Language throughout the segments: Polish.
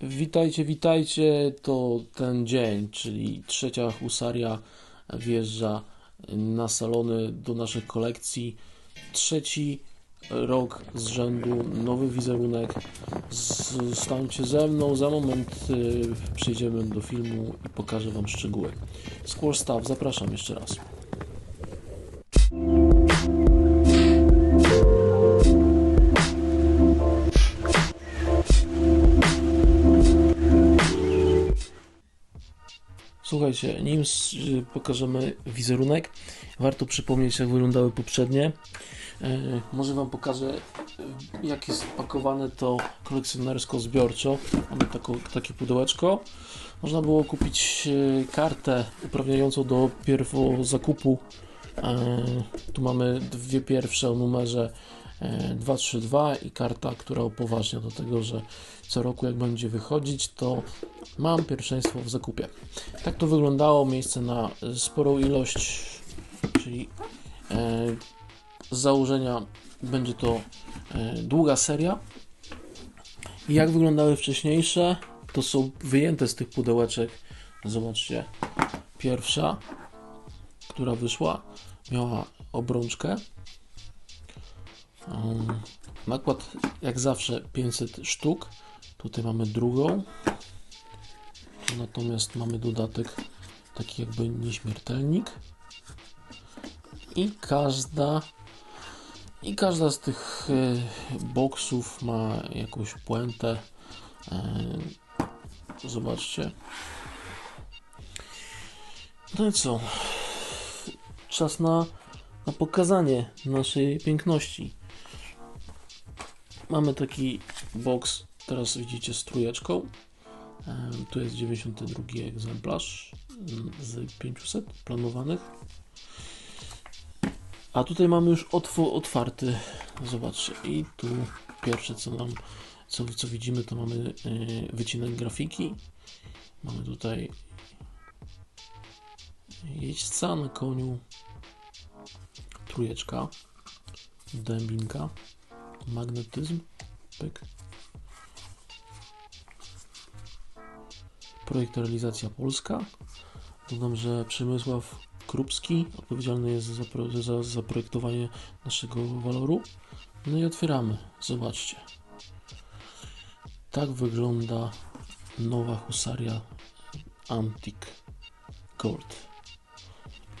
Witajcie, witajcie. To ten dzień, czyli trzecia husaria wjeżdża na salony do naszych kolekcji. Trzeci rok z rzędu, nowy wizerunek. Zostańcie ze mną, za moment y, przejdziemy do filmu i pokażę Wam szczegóły. Square Staff, zapraszam jeszcze raz. Słuchajcie, nim s- pokażemy wizerunek, warto przypomnieć, jak wyglądały poprzednie. E, może Wam pokażę, e, jak jest pakowane to kolekcjonersko-zbiorczo. Mamy takie pudełeczko. Można było kupić e, kartę uprawniającą do pierwo zakupu. Tu mamy dwie pierwsze o numerze 232 i karta, która upoważnia do tego, że co roku jak będzie wychodzić, to mam pierwszeństwo w zakupie. Tak to wyglądało, miejsce na e, sporą ilość, czyli e, z założenia będzie to e, długa seria. I Jak wyglądały wcześniejsze, to są wyjęte z tych pudełeczek. Zobaczcie, pierwsza, która wyszła, miała obrączkę. Nakład jak zawsze 500 sztuk. Tutaj mamy drugą. Natomiast mamy dodatek taki jakby nieśmiertelnik. I każda i każda z tych e, boksów ma jakąś puentę. E, zobaczcie. No i co? Czas na, na pokazanie naszej piękności. Mamy taki boks, teraz widzicie z trójeczką. E, Tu jest 92 egzemplarz z 500 planowanych. A tutaj mamy już otwo, otwarty. Zobaczcie. I tu pierwsze co nam, co, co widzimy, to mamy yy, wycinek grafiki. Mamy tutaj jeźdźca na koniu, trójeczka, dębinka, magnetyzm, pyk. Projekt realizacja polska. Dodam, że Przemysław Krupski odpowiedzialny jest za, za zaprojektowanie naszego waloru. No i otwieramy. Zobaczcie. Tak wygląda nowa husaria Antique Gold.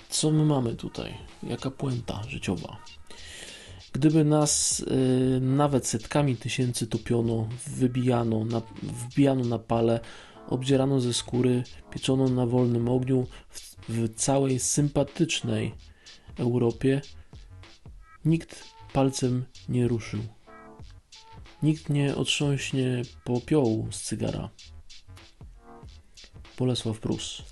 Co my mamy tutaj? Jaka puenta życiowa? Gdyby nas y, nawet setkami tysięcy topiono, wybijano, na, wbijano na pale, obdzierano ze skóry, pieczono na wolnym ogniu w, w całej sympatycznej Europie, nikt palcem nie ruszył. Nikt nie otrząśnie popiołu z cygara. Bolesław Prus.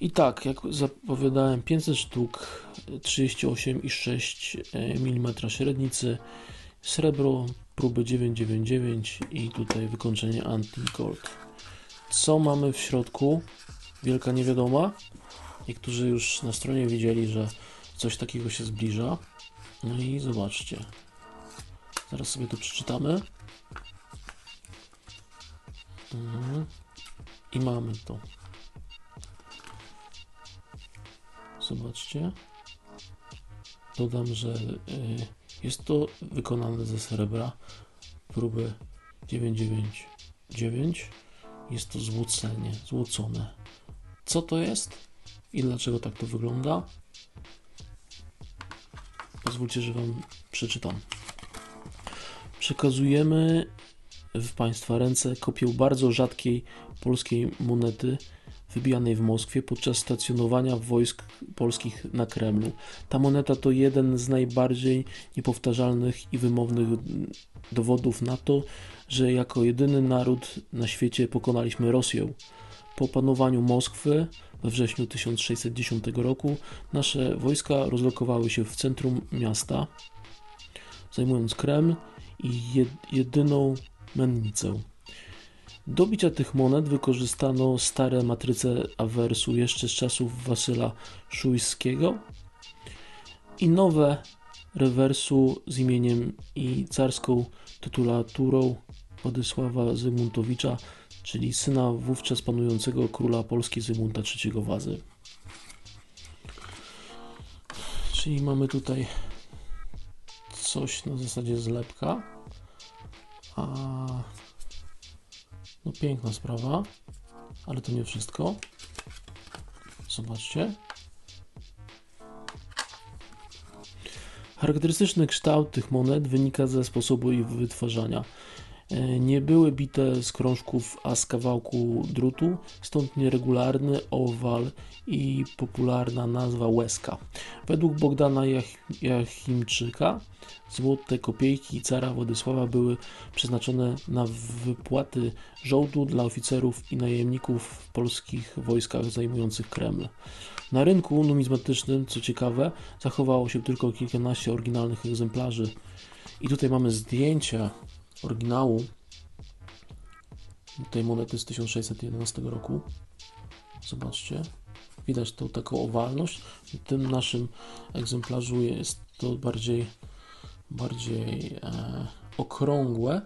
I tak, jak zapowiadałem, 500 sztuk, 38,6 mm średnicy, srebro, próby 999 i tutaj wykończenie anti-gold. Co mamy w środku? Wielka niewiadoma. Niektórzy już na stronie widzieli, że coś takiego się zbliża. No i zobaczcie. Zaraz sobie to przeczytamy. Mhm. I mamy to. Zobaczcie. Dodam, że y, jest to wykonane ze srebra próby 999. Jest to złocenie, złocone. Co to jest i dlaczego tak to wygląda? Pozwólcie, że Wam przeczytam. Przekazujemy w Państwa ręce kopię bardzo rzadkiej polskiej monety wybijanej w Moskwie podczas stacjonowania wojsk polskich na Kremlu. Ta moneta to jeden z najbardziej niepowtarzalnych i wymownych dowodów na to, że jako jedyny naród na świecie pokonaliśmy Rosję. Po opanowaniu Moskwy we wrześniu 1610 roku nasze wojska rozlokowały się w centrum miasta, zajmując Kreml i jed- jedyną mennicę. Do bicia tych monet wykorzystano stare matryce awersu jeszcze z czasów Wasyla Szujskiego i nowe rewersu z imieniem i carską tytulaturą Władysława Zygmuntowicza, czyli syna wówczas panującego króla Polski Zygmunta III Wazy. Czyli mamy tutaj coś na zasadzie zlepka. A no piękna sprawa, ale to nie wszystko. Zobaczcie. Charakterystyczny kształt tych monet wynika ze sposobu ich wytwarzania. E, Nie były bite z krążków, a z kawałku drutu, stąd nieregularny owal i popularna nazwa łezka. Według Bogdana Jach- Jachimczyka złote kopiejki cara Władysława były przeznaczone na wypłaty żołdu dla oficerów i najemników w polskich wojskach zajmujących Kreml. Na rynku numizmatycznym, co ciekawe, zachowało się tylko kilkanaście oryginalnych egzemplarzy. I tutaj mamy zdjęcie oryginału tej monety z 1611 roku. Zobaczcie. Widać tą taką owalność. W tym naszym egzemplarzu jest to bardziej, bardziej e, okrągłe,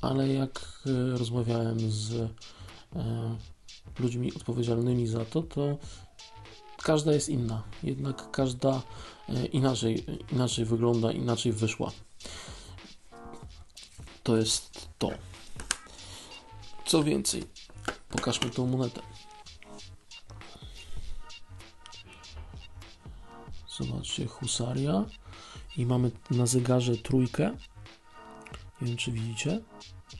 ale jak e, rozmawiałem z e, ludźmi odpowiedzialnymi za to, to każda jest inna. Jednak każda e, inaczej, inaczej wygląda, inaczej wyszła. To jest to. Co więcej, pokażmy tą monetę. Zobaczcie, husaria. I mamy na zegarze trójkę. Nie wiem, czy widzicie.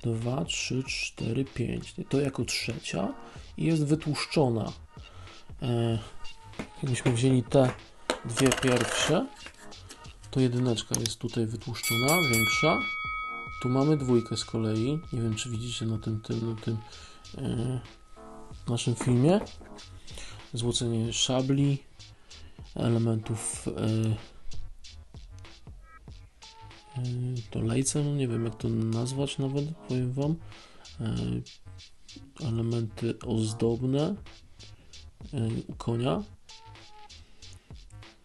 2, 3, 4, 5. To jako trzecia i jest wytłuszczona. E, jakbyśmy wzięli te dwie pierwsze, to jedyneczka jest tutaj wytłuszczona, większa. Tu mamy dwójkę z kolei. Nie wiem, czy widzicie na tym, tym, na tym e, naszym filmie. Złocenie szabli, elementów e, to lejce, no nie wiem jak to nazwać nawet, powiem Wam. Elementy ozdobne u konia.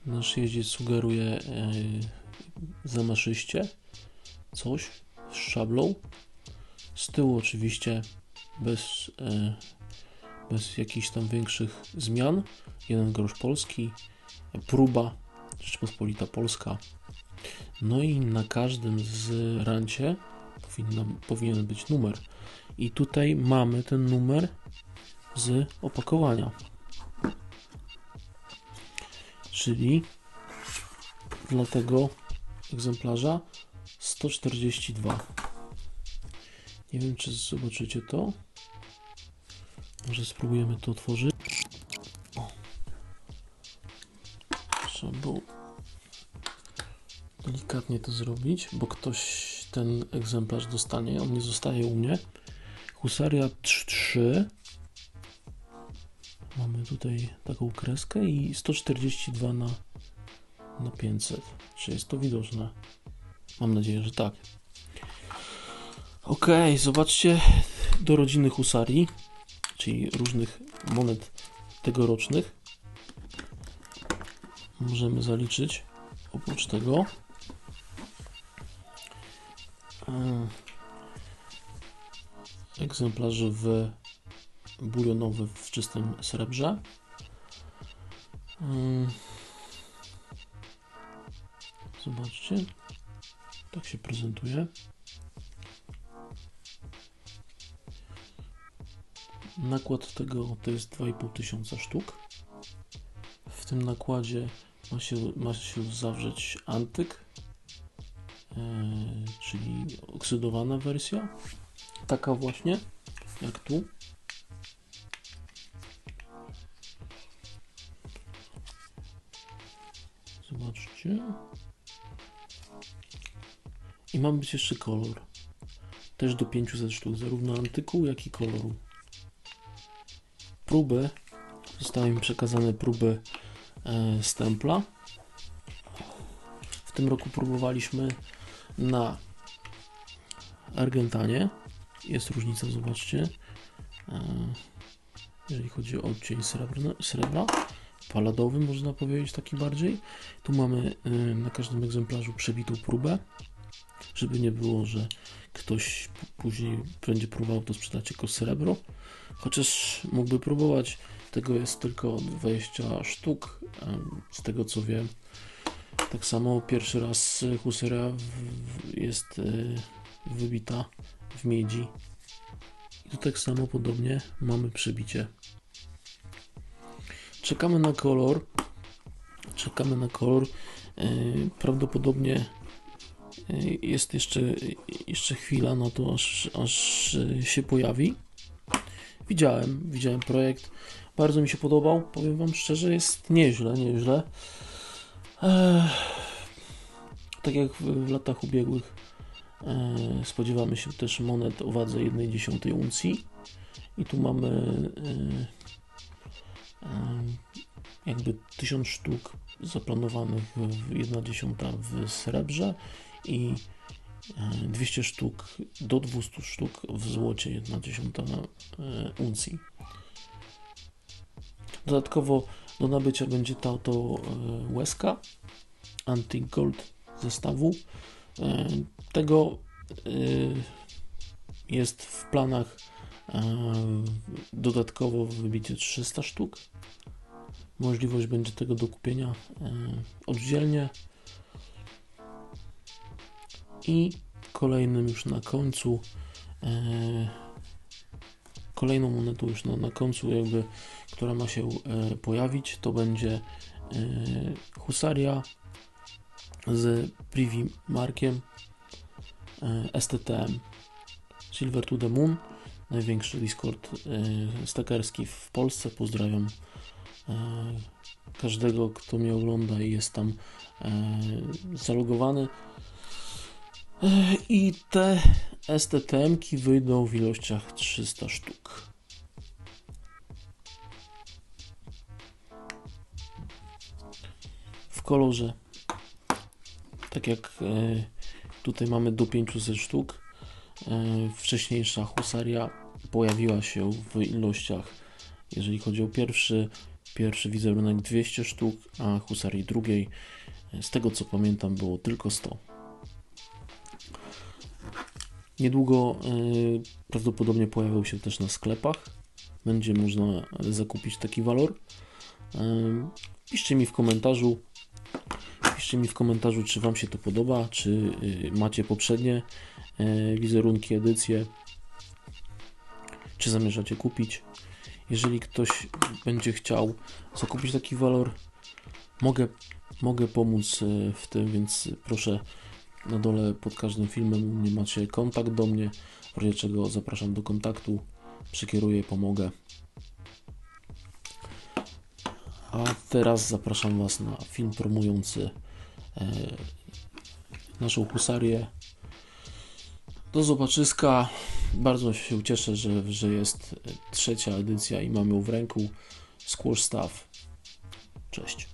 Nasz jeździec sugeruje zamaszyście coś z szablą. Z tyłu oczywiście bez, e, bez jakichś tam większych zmian. Jeden grosz polski, próba Rzeczpospolita Polska. No i na każdym z rancie powinno, powinien być numer. I tutaj mamy ten numer z opakowania. Czyli dla tego egzemplarza 142. Nie wiem, czy zobaczycie to. Może spróbujemy to otworzyć. O. Trzeba było delikatnie to zrobić, bo ktoś ten egzemplarz dostanie. On nie zostaje u mnie. Husaria 3. Mamy tutaj taką kreskę i 142 na, na 500. Czy jest to widoczne? Mam nadzieję, że tak. Ok, zobaczcie do rodziny husarii, czyli różnych monet tegorocznych. Możemy zaliczyć oprócz tego e, egzemplarzy w bulionowy w czystym srebrze. Mm. Zobaczcie, tak się prezentuje. Nakład tego to jest 2,5 tysiąca sztuk. W tym nakładzie ma się, ma się zawrzeć antyk, e, czyli oksydowana wersja. Taka właśnie, jak tu. I ma być jeszcze kolor. Też do 500 sztuk, zarówno antyku, jak i koloru. Próby. Zostały mi przekazane próby e, stempla. W tym roku próbowaliśmy na Argentanie. Jest różnica, zobaczcie. E, jeżeli chodzi o odcień srebrny, srebra, paladowy można powiedzieć taki bardziej. Tu mamy y, na każdym egzemplarzu przebitą próbę, żeby nie było, że ktoś później będzie próbował to sprzedać jako srebro. Chociaż mógłby próbować, tego jest tylko 20 sztuk, z tego co wiem. Tak samo pierwszy raz w- jest e, wybita w miedzi. I tu tak samo podobnie mamy przebicie. Czekamy na kolor. Czekamy na kolor. E, Prawdopodobnie jest jeszcze, jeszcze chwila na to, aż, aż się pojawi. Widziałem, widziałem projekt. Bardzo mi się podobał. Powiem Wam szczerze, jest nieźle, nieźle. Ech, tak jak w, w latach ubiegłych e, spodziewamy się też monet o wadze 1,1 uncji. I tu mamy e, e, jakby 1000 sztuk zaplanowanych w 1,1 w srebrze i e, 200 sztuk do 200 sztuk w złocie 1,1 e, uncji. Dodatkowo do nabycia będzie ta oto e, łezka anti-gold zestawu. E, Tego e, jest w planach e, dodatkowo wybicie 300 sztuk. Możliwość będzie tego do kupienia e, oddzielnie. I kolejnym już na końcu e, kolejną monetą już na, na końcu jakby, która ma się e, pojawić, to będzie e, Husaria z Privy Markiem e, STTM Silver to the Moon największy Discord e, stakerski w Polsce. Pozdrawiam e, każdego kto mnie ogląda i jest tam e, zalogowany i te STTM-ki wyjdą w ilościach 300 sztuk. W kolorze, tak jak e, tutaj mamy do 500 sztuk, e, wcześniejsza husaria pojawiła się w ilościach, jeżeli chodzi o pierwszy, pierwszy wizerunek 200 sztuk, a husarii drugiej, e, z tego co pamiętam, było tylko 100. Niedługo y, prawdopodobnie pojawią się też na sklepach. Będzie można zakupić taki walor. Y, piszcie mi w komentarzu. Piszcie mi w komentarzu, czy Wam się to podoba, czy y, macie poprzednie wizerunki, edycje, czy zamierzacie kupić. Jeżeli ktoś będzie chciał zakupić taki walor, mogę, mogę pomóc w tym, więc proszę na dole pod każdym filmem u mnie macie kontakt do mnie, w razie czego zapraszam do kontaktu, przekieruję, pomogę. A teraz zapraszam Was na film promujący e, naszą husarię. Do zobaczyska. Bardzo się cieszę, że, że jest trzecia edycja i mamy ją w ręku. Squash Staff. Cześć.